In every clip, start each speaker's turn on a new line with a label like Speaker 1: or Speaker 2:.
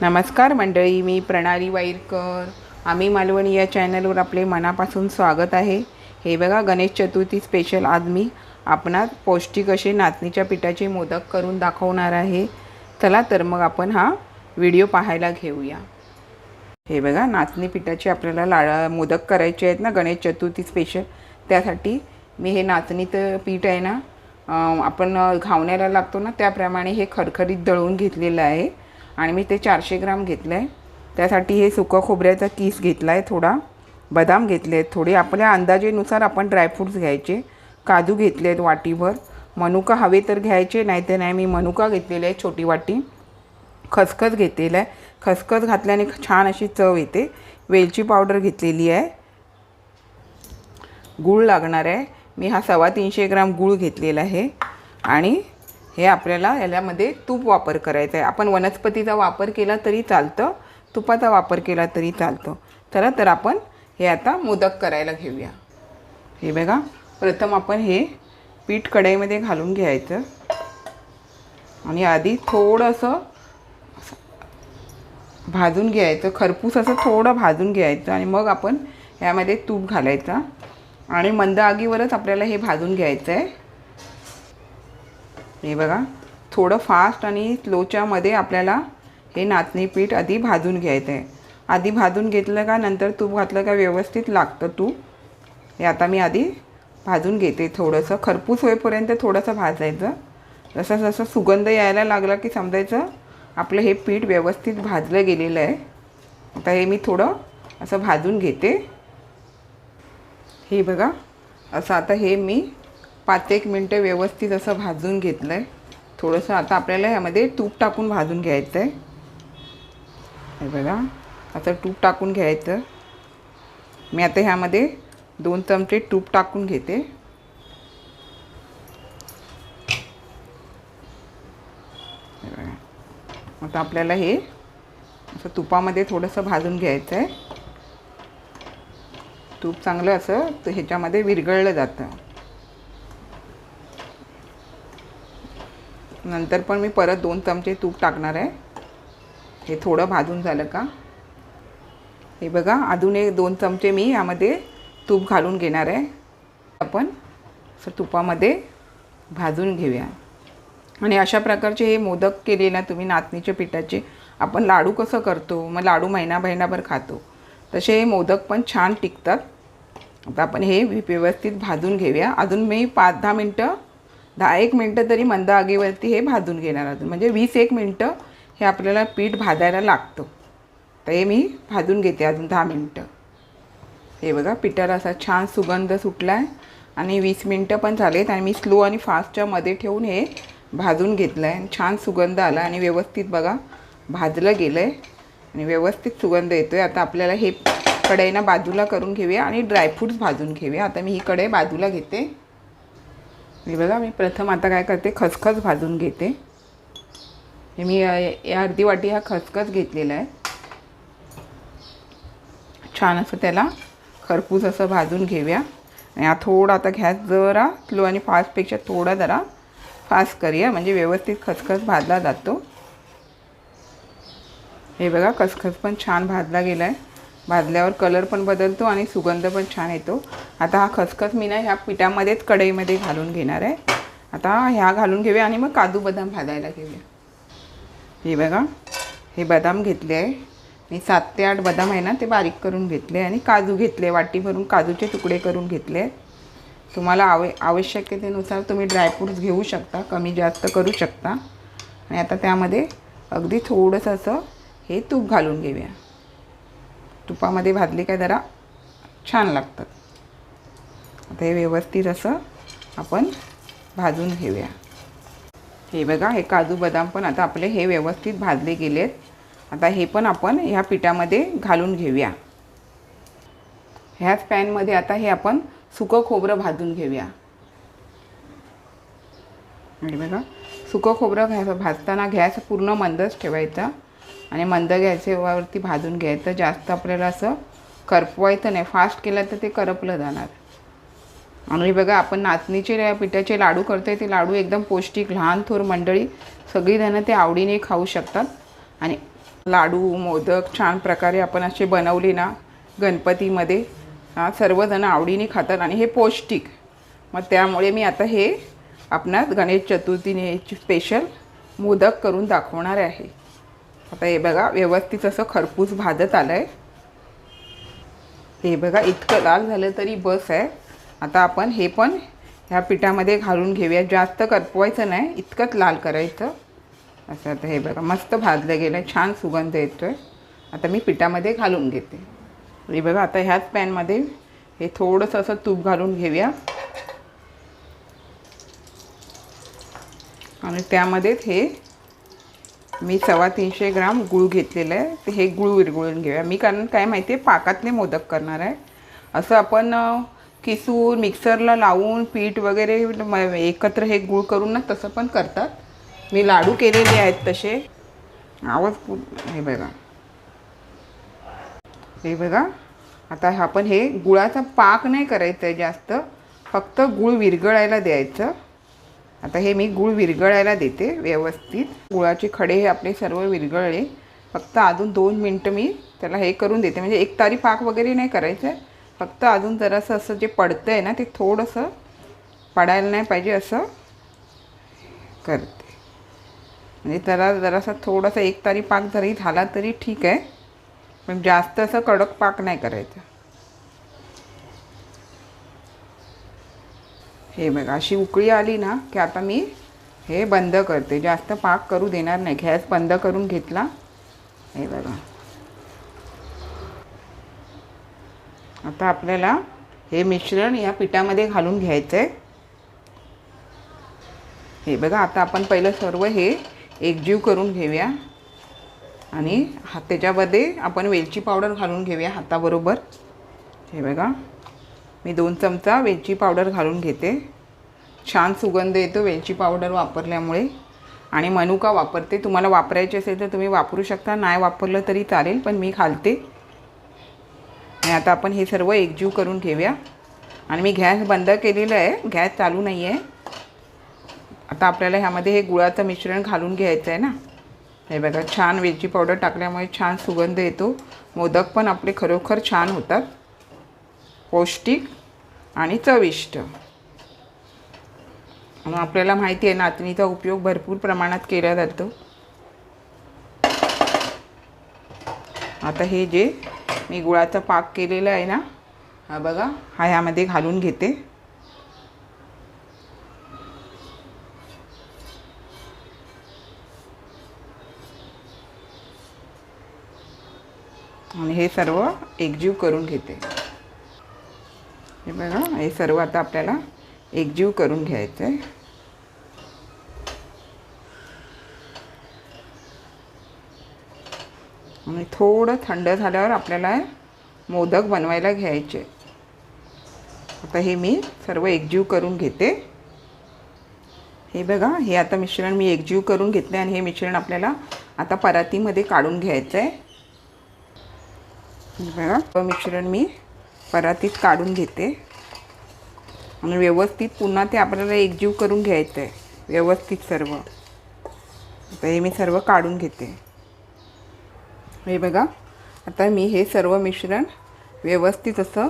Speaker 1: नमस्कार मंडळी मी प्रणाली वाईरकर. आम्ही मालवणी या चॅनलवर आपले मनापासून स्वागत आहे. हे बघा गणेश चतुर्थी स्पेशल आज मी आपणात पौष्टिक असे नाचणीच्या पिठाचे मोदक करून दाखवणार आहे. चला तर मग आपण हा व्हिडिओ पाहायला घेऊया. हे बघा नाचणी पिठाचे आपल्याला लाडा मोदक करायचे आहेत ना गणेश चतुर्थी स्पेशल त्यासाठी मी हे नाचणीचं पीठ आहे ना आपण घावण्याला लागतो ना त्याप्रमाणे हे खरखरीत दळून घेतलेलं आहे. आणि मी ते चारशे ग्राम घेतलं आहे त्यासाठी हे सुकं खोबऱ्याचा किस घेतला आहे थोडा. बदाम घेतले आहेत थोडे. आपल्या अंदाजेनुसार आपण ड्रायफ्रूट्स घ्यायचे. काजू घेतले आहेत वाटीभर. मनुका हवे तर घ्यायचे नाही तर नाही. मी मनुका घेतलेले आहे छोटी वाटी. खसखस घेतलेला आहे. खसखस घातल्याने छान अशी चव येते. वेलची पावडर घेतलेली आहे. गूळ लागणार आहे. मी हा सव्वा तीनशे ग्राम गूळ घेतलेला आहे. आणि हे आपल्याला याच्यामध्ये तूप वापर करायचा आहे आपण वनस्पतीचा वापर केला तरी चालतं तुपाचा वापर केला तरी चालतं. चला तर आपण हे आता मोदक करायला घेऊया. हे बघा प्रथम आपण हे पीठ कढईमध्ये घालून घ्यायचं. आणि आधी थोडंसं भाजून घ्यायचं. खरपूस असं थोडं भाजून घ्यायचं आणि मग आपण यामध्ये तूप घालायचा. आणि मंद आगीवरच आपल्याला हे भाजून घ्यायचं आहे हे बघा. थोडं फास्ट आणि स्लोच्यामध्ये आपल्याला हे नाचणी पीठ आधी भाजून घ्यायचं आहे आधी भाजून घेतलं का नंतर तूप घातलं का व्यवस्थित लागतं तूप. हे आता मी आधी भाजून घेते. थोडंसं खरपूस होईपर्यंत थोडंसं भाजायचं. जसं जसं सुगंध यायला लागला की समजायचं आपलं हे पीठ व्यवस्थित भाजलं गेलेलं आहे. आता हे मी थोडं असं भाजून घेते. हे बघा. असं आता हे मी पाच एक मिनटं व्यवस्थित असं भाजून घेतलं आहे थोडंसं आता आपल्याला ह्यामध्ये तूप टाकून भाजून घ्यायचं आहे हे बघा असं तूप टाकून घ्यायचं. मी आता ह्यामध्ये दोन चमचे तूप टाकून घेते. आता आपल्याला हे असं तुपामध्ये थोडंसं भाजून घ्यायचं आहे तूप चांगलं असं तर ह्याच्यामध्ये विरघळलं जातं. नंतर पण मी परत दोन चमचे तूप टाकणार आहे. हे थोडं भाजून झालं का? हे बघा अजून एक दोन चमचे मी यामध्ये तूप घालून घेणार आहे. आपण असं तुपामध्ये भाजून घेऊया. आणि अशा प्रकारचे हे मोदक केले ना तुम्ही नाचणीच्या पिठाचे आपण लाडू कसं करतो? मग लाडू महिना महिनाभर खातो. तसे हे मोदक पण छान टिकतात. आता आपण हे व्यवस्थित भाजून घेऊया. अजून मी पाच दहा मिनटं दहा एक मिनटं तरी मंद आगीवरती हे भाजून घेणार अजून म्हणजे वीस एक मिनटं हे आपल्याला पीठ भाजायला लागतं. तर हे मी भाजून घेते अजून दहा मिनटं. हे बघा पिठाला असा छान सुगंध सुटला आहे आणि वीस मिनटं पण झालेत आणि मी स्लो आणि फास्टच्या मध्ये ठेवून हे भाजून घेतलं आहे छान सुगंध आला आणि व्यवस्थित बघा भाजलं गेलं आहे आणि व्यवस्थित सुगंध येतो आहे आता आपल्याला हे कढईनं बाजूला करून घेऊया आणि ड्रायफ्रूट्स भाजून घेऊया. आता मी ही कढई बाजूला घेते. हे बघा मी प्रथम आता काय करते खसखस भाजून घेते. हे मी या अर्धी वाटी हा खसखस घेतलेला आहे. छान असं त्याला खरपूस असं भाजून घेऊया. आणि हा थोडा आता गॅस जरा स्लो आणि फास्टपेक्षा थोडा जरा फास्ट करूया म्हणजे व्यवस्थित खसखस भाजला जातो. हे बघा खसखस पण छान भाजला गेला आहे भाजल्यावर कलर पण बदलतो आणि सुगंध पण छान येतो. आता हा खसखस मी ना ह्या पिठामध्येच कढईमध्ये घालून घेणार आहे. आता ह्या घालून घेऊया आणि मग काजू बदाम भाजायला घेऊया. हे बघा हे बदाम घेतले आहे. मी सात ते आठ बदाम आहे ना ते बारीक करून घेतले आणि काजू घेतले वाटी भरून काजूचे तुकडे करून घेतले तुम्हाला आव आवश्यकतेनुसार तुम्ही ड्रायफ्रूट्स घेऊ शकता कमी जास्त करू शकता. आणि आता त्यामध्ये अगदी थोडंसं असं हे तूप घालून घेऊया. तुपामध्ये भाजली काय जरा छान लागतात. आता हे व्यवस्थित असं आपण भाजून घेऊया. हे बघा हे काजू बदाम पण आता आपले हे व्यवस्थित भाजले गेलेत. आता हे पण आपण ह्या पिठामध्ये घालून घेऊया. ह्याच पॅनमध्ये आता हे आपण सुकं खोबरं भाजून घेऊया. आणि बघा सुकं खोबरं घ्या भाजताना गॅस पूर्ण मंदच ठेवायचा. आणि मंद गॅसवरती भाजून घ्यायचं. जास्त आपल्याला असं करपवायचं नाही. फास्ट केलं तर ते करपलं जाणार. आणि बघा आपण नाचणीचे पिठाचे लाडू करतोय ते लाडू एकदम पौष्टिक लहान थोर मंडळी सगळीजणं ते आवडीने खाऊ शकतात. आणि लाडू मोदक छान प्रकारे आपण असे बनवले ना गणपतीमध्ये सर्वजणं सर्वजण आवडीने खातात आणि हे पौष्टिक. मग त्यामुळे मी आता हे आपणास गणेश चतुर्थीने स्पेशल मोदक करून दाखवणार आहे. आता हे बघा व्यवस्थित असं खरपूस भाजत आलं आहे हे बघा इतकं लाल झालं तरी बस आहे. आता आपण हे पण ह्या पिठामध्ये घालून घेऊया. जास्त करपवायचं नाही इतकंच लाल करायचं. असं आता हे बघा मस्त भाजलं गेलं आहे छान सुगंध येतो आहे आता मी पिठामध्ये घालून घेते. हे बघा आता ह्याच पॅनमध्ये हे थोडंसं असं तूप घालून घेऊया. आणि त्यामध्येच हे मी सव्वा तीनशे ग्राम गूळ घेतलेलं आहे. ते हे गूळ विरगुळून घेऊया. मी कारण काय माहिती आहे पाकातले मोदक करणार आहे. असं आपण किसून मिक्सरला लावून पीठ वगैरे एकत्र हे गूळ करून ना तसं पण करतात. मी लाडू केलेले आहेत तसे. आवाज हे बघा. हे बघा. आता हा आपण हे गुळाचा पाक नाही करायचं आहे जास्त. फक्त गूळ विरघळायला द्यायचं. आता हे मी गूळ विरघळायला देते व्यवस्थित. गुळाचे खडे हे आपले सर्व विरघळले. फक्त अजून दोन मिनटं मी त्याला हे करून देते. म्हणजे एक तारी पाक वगैरे नाही करायचं आहे फक्त अजून जरासं असं जे पडतं आहे ना ते थोडंसं पडायला नाही पाहिजे असं करते. म्हणजे त्याला जरासा थोडासा एक तारी पाक जरी झाला तरी ठीक आहे. पण जास्त असं कडक पाक नाही करायचं. हे बघा अशी उकळी आली ना की आता मी हे बंद करते. जास्त पाक करू देणार नाही. गॅस बंद करून घेतला. हे बघा. आता आपल्याला हे मिश्रण या पिठामध्ये घालून घ्यायचं आहे हे बघा आता आपण पहिलं सर्व हे एकजीव करून घेऊया. आणि हा त्याच्यामध्ये आपण वेलची पावडर घालून घेऊया हाताबरोबर. हे बघा. मी दोन चमचा वेलची पावडर घालून घेते. छान सुगंध येतो वेलची पावडर वापरल्यामुळे. आणि मनुका वापरते. तुम्हाला वापरायचे असेल तर तुम्ही वापरू शकता. नाही वापरलं तरी चालेल पण मी घालते. आणि आता आपण हे सर्व एकजीव करून घेऊया आणि मी गॅस बंद केलेलं आहे. गॅस चालू नाही आहे आता आपल्याला ह्यामध्ये हे गुळाचं मिश्रण घालून घ्यायचं आहे ना. हे बघा छान वेलची पावडर टाकल्यामुळे छान सुगंध येतो. मोदक पण आपले खरोखर छान होतात. पौष्टिक आणि चविष्ट. आपल्याला माहिती आहे नाचणीचा उपयोग भरपूर प्रमाणात केला जातो. आता हे जे मी गुळाचा पाक केलेला आहे ना हा बघा हा ह्यामध्ये घालून घेते. आणि हे सर्व एकजीव करून घेते. हे बघा हे सर्व आता आपल्याला एकजीव करून घ्यायचं आहे आणि थोडं थंड झाल्यावर आपल्याला मोदक बनवायला घ्यायचे. आता हे मी सर्व एकजीव करून घेते. हे बघा हे आता मिश्रण मी एकजीव करून घेतले आणि हे मिश्रण आपल्याला आता परातीमध्ये काढून घ्यायचं आहे बघा मिश्रण मी परातीत काढून घेते. आणि व्यवस्थित पुन्हा ते आपल्याला एकजीव करून घ्यायचं आहे व्यवस्थित सर्व. आता हे मी सर्व काढून घेते. हे बघा. आता मी हे सर्व मिश्रण व्यवस्थित असं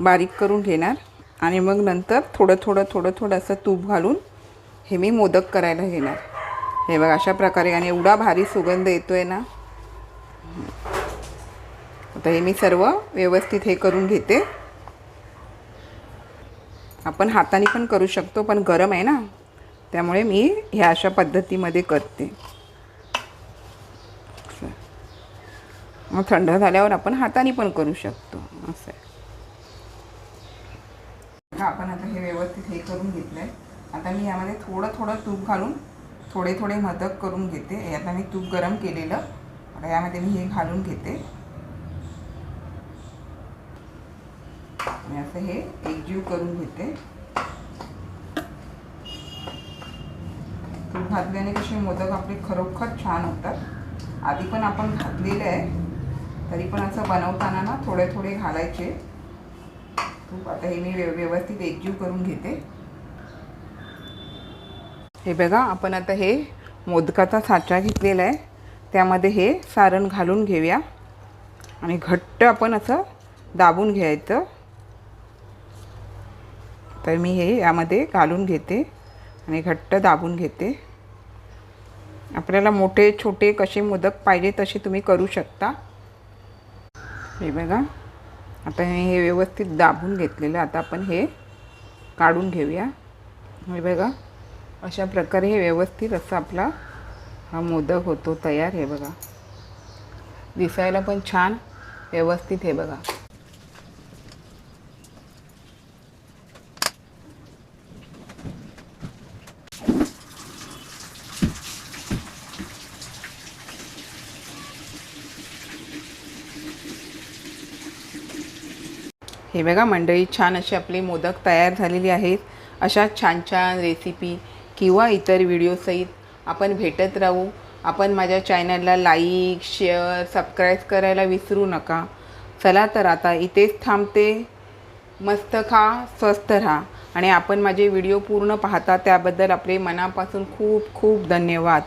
Speaker 1: बारीक करून घेणार. आणि मग नंतर थोडं थोडं थोडं थोडं असं तूप घालून हे मी मोदक करायला घेणार. हे बघा अशा प्रकारे. आणि एवढा भारी सुगंध येतो आहे ना. आता हे मी सर्व व्यवस्थित हे करून घेते. आपण हाताने पण करू शकतो पण गरम आहे ना. त्यामुळे मी ह्या अशा पद्धतीमध्ये करते. असं. मग थंड झाल्यावर आपण हाताने पण करू शकतो. असं आहे. आपण आता हे व्यवस्थित हे करून घेतलं आहे आता मी यामध्ये थोडं थोडं तूप घालून थोडे थोडे मदक करून घेते. आता मी तूप गरम केलेलं. आता यामध्ये मी हे घालून घेते. मी असं हे एकजीव करून घेते. तूप घातल्याने कसे मोदक आपले खरोखर छान होतात. आधी पण आपण घातलेले आहे तरी पण असं बनवताना ना थोडे थोडे घालायचे. तूप आता हे मी व्यव- व्यवस्थित एकजीव करून घेते. हे बघा आपण आता हे मोदकाचा साचा घेतलेला आहे. त्यामध्ये हे सारण घालून घेऊया. आणि घट्ट आपण असं दाबून घ्यायचं. तर मी हे यामध्ये घालून घेते आणि घट्ट दाबून घेते. आपल्याला मोठे छोटे कसे मोदक पाहिजे तसे तुम्ही करू शकता. हे बघा. आता हे व्यवस्थित दाबून घेतलेलं आता आपण हे काढून घेऊया. हे बघा. अशा प्रकारे हे व्यवस्थित असं आपला हा मोदक होतो तयार. हे बघा. दिसायला पण छान व्यवस्थित हे बघा. हे बघा मंडळी छान असे आपले मोदक तयार झालेले आहेत. अशा छान छान रेसिपी किंवा इतर व्हिडिओसहित आपण भेटत राहू. आपण माझ्या चॅनलला लाईक शेअर सबस्क्राईब करायला विसरू नका. चला तर आता इथेच थांबते. मस्त खा स्वस्त राहा. आणि आपण माझे व्हिडिओ पूर्ण पाहता त्याबद्दल आपले मनापासून खूप खूप धन्यवाद.